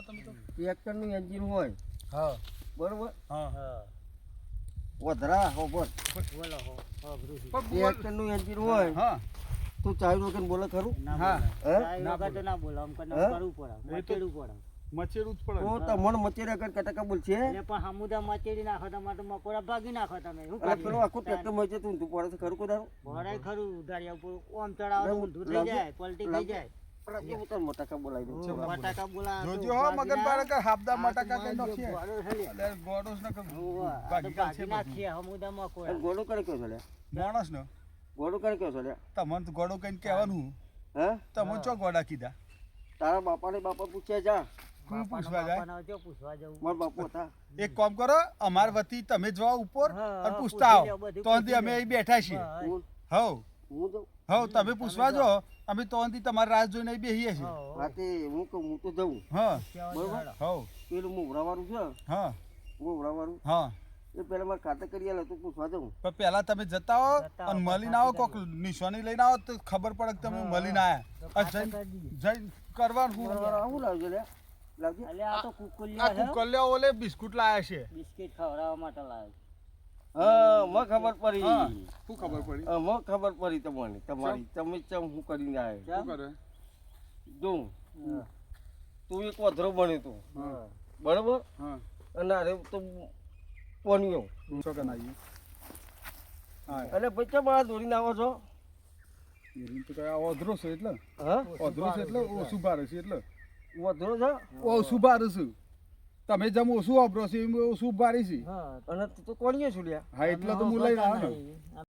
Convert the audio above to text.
નાખો તમે તો ટ્રેક્ટરનું એન્જિન હોય. હા. બરોબર? હા. હા વધરા હોબર બોલો. છે. ટ્રેક્ટરનું એન્જિન હોય હા તું ચાવી વગર બોલે ખરું? હા. હે? ના તો ના બોલાય. આમ? કરવું પડે. એ પડે. મચેરું જ પડે. તો તમને મચેરા કર કટકા બોલશે? એટલે પણ હમુદા મચેડી નાખો તમારે તો મકોડા ભાગી નાખો તમે. હું અરે પેલો આખો ટ્રેક્ટર મચે તું તું પડે ખરું ખરું કોદારો ભરાય ખરું ઉધારી ઉપર ઓમ ચડાવો તો ઊંધું થઈ જાય પલટી થઈ જાય. માણસ ને. કયો છે તમને તો કઈ કહેવાનું હે. તમે ચો કીધા? તારા બાપા પૂછ્યા જા. પૂછવા જાય? પૂછવા જવું. મારા બાપુ હતા. એક કામ કરો અમાર વતી તમે જવા ઉપર અને પૂછતા પૂછી આવો. તો અમે અહીં બેઠા છીએ. હા, હવ. હવ તમે પૂછવા જો. અમે તો અંતિ તમારી રાહ જોઈને બેહીએ છીએ. હા, હા. તે હું કહું હું તો જઉં. હા. બરોબર. હા હવ પેલું મોવડાવાળું છે? હા. મોવડાવાળું હા. એ પેલા મારે ખાતર કરી આલે તું પૂછવા જઉં. પણ પહેલા તમે જતા હો અને હો, મળીને આવો કોક નિશાની લઈને આવો તો ખબર પડે કે તમે હા, મળીને પાછા જઈને જઈને કરવાનું હું આવું લાવજો લે લાવજો. આ તો કુકલ્યા ઓલે બિસ્કુટ લાયા છે. બિસ્કિટ ખવડાવવા માટે લાવે હા મ ખબર પડી. શું ખબર પડી? હા, મને ખબર પડી તમને. તમારી તમે ચમ હું કરીને આવે શું કરે? જો તું એક વધરો બને તું. હા. બરોબર? અને અરે તો પોન્યો. છો કે નહીં હા. એટલે ભાઈ ચમ આ દોડીને આવો છો? ઓધરો છે એટલે. હા? ઓધરો છે એટલે? ઓછું ભારે છે એટલે. વધરો છે? ઓછું ભારે છે. તમે જમો ઓછું વાપરો છો એમ ઓછું ભારી છે હા અને તું કોણીએ છું લ્યા હા એટલે તો હું લઈને આવ્યો.